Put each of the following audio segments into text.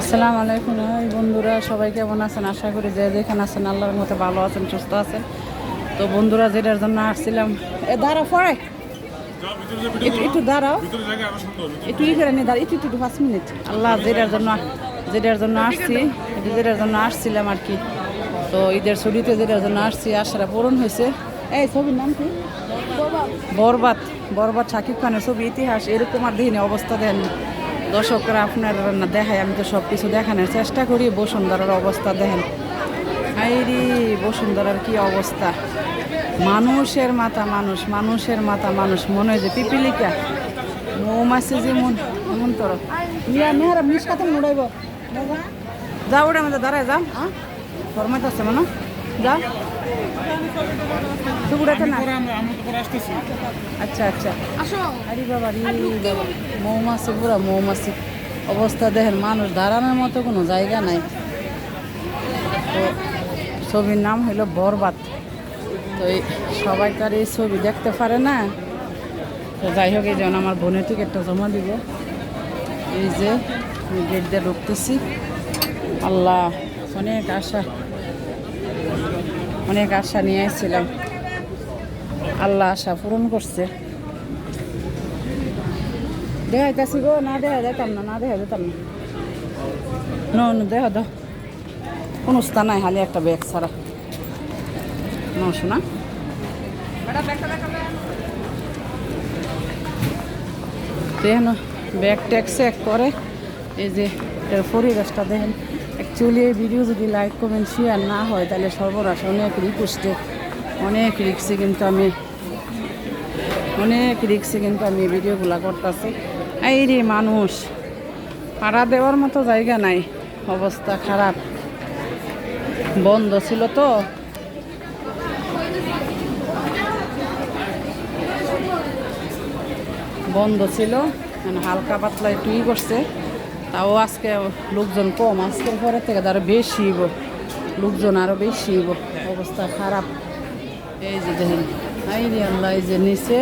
আসসালামু আলাইকুম। বন্ধুরা, সবাই কেমন আছেন? আশা করি যে যেখানে আছেন, আল্লাহর মতো ভালো আছেন, সুস্থ আছেন। তো বন্ধুরা, যেটার জন্য আসছিলাম, এ, দাঁড়াও, পরে। একটু একটু দাঁড়াও। একটু ই করে নিয়ে দাঁড়াও, একটু একটু একটু, পাঁচ মিনিট। আল্লাহ যেটার জন্য যেটার জন্য আসছি, এটা যেটার জন্য আসছিলাম আর কি। তো ঈদের ছুটিতে যেটার জন্য আসছি, আশারা পূরণ হয়েছে। এই ছবির নাম কি? বরবাদ। বরবাদ শাকিব খানের ছবি, ইতিহাস, এরকম আর দিনে অবস্থা দেন দর্শকরা আপনার না দেখায় আমি তো সব কিছু দেখানোর চেষ্টা করি। বসুন্ধরার অবস্থা দেখেন। আইরি বসুন্ধরার কি অবস্থা? মানুষের মাথা মানুষ মানুষের মাথা মানুষ। মনে হয় যে পিপিলিকা। মৌমাছি যেমন এমন তোর মিয়া মেহারা মিস কাতে মুড়াইব। যা ওটা আমাদের দাঁড়ায় যা। হ্যাঁ? ফরমাইট আছে মানে যা। না? আচ্ছা আচ্ছা। আরে বাবা মৌমাছি পুরা মৌমাছি। অবস্থা দেখেন মানুষ দাঁড়ানোর মতো কোনো জায়গা নাই। তো ছবির নাম হলো বরবাদ। তো এই সবাইকার এই ছবি দেখতে পারে না? তো যাই হোক এই যেমন আমার বোনের টিকিটটা জমা দিব। এই যে আমি গেট দিয়ে ঢুকতেছি। আল্লাহ অনেক আশা। অনেক আশা নিয়ে এসেছিলাম আল্লাহ আশা পূরণ করছে। দেখাইতেছি গো, না দেখা যেতাম না না দেখা যেতাম না। ন দেখা দাও স্থান নাই হালি একটা ব্যাগ ছাড়া। ন শোনা দেখেন ব্যাগ ট্যাগ চেক করে। এই যে পরিবেশটা দেখেন। অ্যাকচুয়ালি এই ভিডিও যদি লাইক কমেন্ট শেয়ার না হয়, তাহলে সর্বনাশ। অনেক রিকোয়েস্টে অনেক রিক্সে কিন্তু আমি, অনেক রিক্সে কিন্তু আমি ভিডিওগুলো করতেছি। এই রে মানুষ পাড়া দেওয়ার মতো জায়গা নাই। অবস্থা খারাপ। বন্ধ ছিল তো। বন্ধ ছিল। মানে হালকা পাতলা একটু ই করছে। তাও আজকে লোকজন কম, আজকের পরের থেকে তো আরও বেশি লোকজন আরও বেশি অবস্থা খারাপ। এই যে দেখেন রে আল্লাহ, এই যে নিচে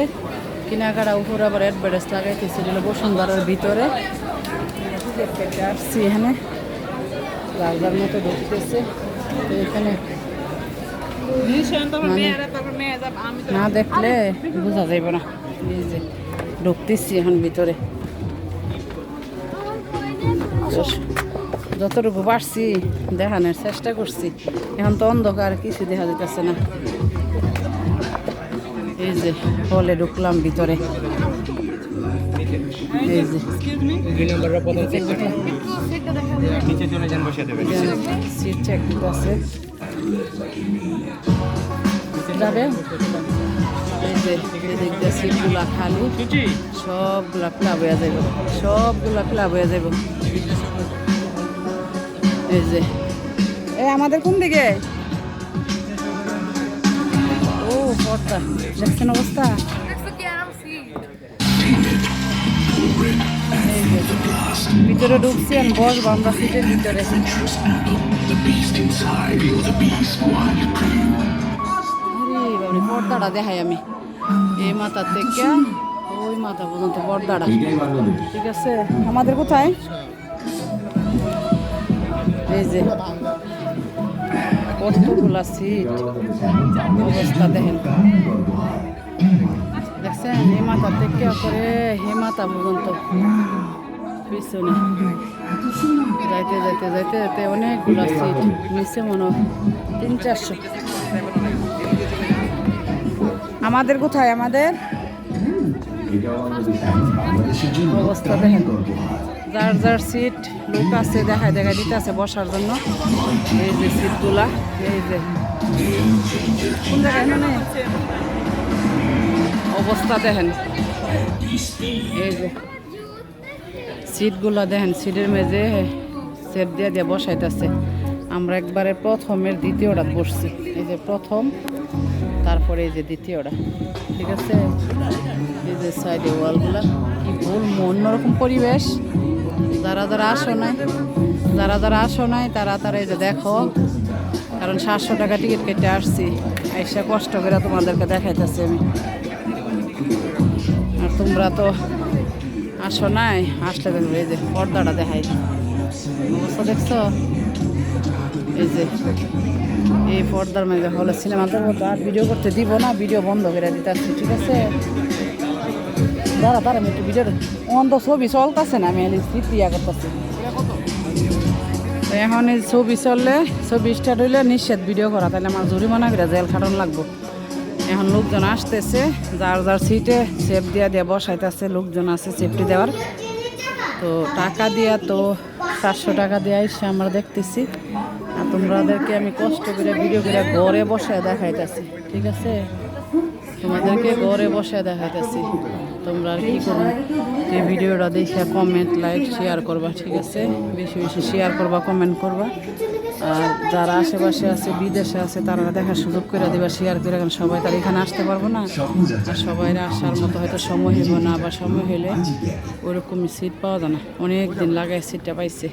কেনাকাটা উপরে আবার অ্যাডভার্টাইজ লাগাইতেছে এগুলো বসুন্ধরার ভিতরে। আসছি এখানে। যার মতো ঢুকতেছে এখানে মানে না দেখলে বোঝা যাইব না। এই যে ঢুকতেছি এখন ভিতরে। যতটুকু পারছি দেখানোর চেষ্টা করছি। এখন তো অন্ধকার কিছু দেখা যেতেছে না। এই যে হলে ঢুকলাম ভিতরে। সিট চেক আছে যাবে? এই যে এদিক দিয়ে সিটগুলা খালি সবগুলা ক্লাব হয়ে যাইব সবগুলা ক্লাব হয়ে যাইব। এই যে। এই আমাদের কোন দিকে? ও পর্দা। দেখছেন অবস্থা? ভিতরে ঢুকছি আমি বসবো আমরা সিটের ভিতরে। আরে পর্দাটা দেখাই আমি। এই মাথা থেকে ওই মাথা পর্যন্ত পর্দাটা। ঠিক আছে? আমাদের কোথায়? এই যে। কতগুলা সিট। অবস্থা দেখেন। দেখছেন? এই মাথা থেকে করে হে মাথা পর্যন্ত। পিছনে। যাইতে যাইতে যাইতে যাইতে অনেকগুলো সিট। নিচে মনে তিন, চারশো। আমাদের কোথায়? আমাদের? অবস্থা যার যার সিট লোক আছে, দেখায় দেখায় দিতে আছে বসার জন্য। এই যে সিটগুলা এই যে। অবস্থা দেখেন। এই যে। সিটগুলা দেখেন সিটের মেঝে সেট দিয়ে দিয়ে বসাইতেছে। আমরা একবারে প্রথমের দ্বিতীয়টা বসছি। এই যে প্রথম তারপরে এই যে দ্বিতীয়টা ঠিক আছে? এই যে সাইডে ওয়ালগুলা কি বলব, অন্যরকম পরিবেশ। যারা যারা আসো নাই, যারা যারা আসো নাই, তারা তারা এই যে দেখো, কারণ সাতশো টাকা টিকিট কেটে আসছি। এসে কষ্ট করে তোমাদেরকে দেখাইতেছি আমি। আর তোমরা তো আসো নাই, আসলে দেখবে এই যে পর্দাটা দেখাই। দেখছ? এই যে এই পর্দার মেঘা হলে সিনেমা তো আর ভিডিও করতে দিব না ভিডিও বন্ধ করে দিতে আসছি, ঠিক আছে? দাঁড়া দাঁড়া, আমি একটু ভিডিও অন তো ছবি চলতেছে না, আমি ইয়া করতেছি। এখন এই ছবি চললে, ছবি স্টার্ট হইলে নিষেধ ভিডিও করা, তাহলে আমার জরিমানা করে জেল খাটন লাগবো। এখন লোকজন আসতেছে, যার যার সিটে সেফ দিয়া দিয়ে বসাইতেছে, লোকজন আছে সেফটি দেওয়ার। তো টাকা দিয়া তো চারশো টাকা দিয়ে এসে আমরা দেখতেছি। আর তোমাদেরকে আমি কষ্ট করে ভিডিও করে ঘরে বসায় দেখাইতেছি, ঠিক আছে? তোমাদেরকে ঘরে বসে দেখাইতেছি। তোমরা কি করবে? যে ভিডিওটা দেখে কমেন্ট লাইক শেয়ার করবা, ঠিক আছে? বেশি বেশি শেয়ার করবা কমেন্ট করবা। আর যারা আশেপাশে আছে, বিদেশে আছে, তারা দেখার সুযোগ করে দেবা শেয়ার করে, কারণ সবাই তার এখানে আসতে পারব না। আর সবাই আসার মতো হয়তো সময় হইব না, বা সময় হলে ওরকমই সিট পাওয়া যায় না। অনেক দিন লাগায় সিটটা পাইছে।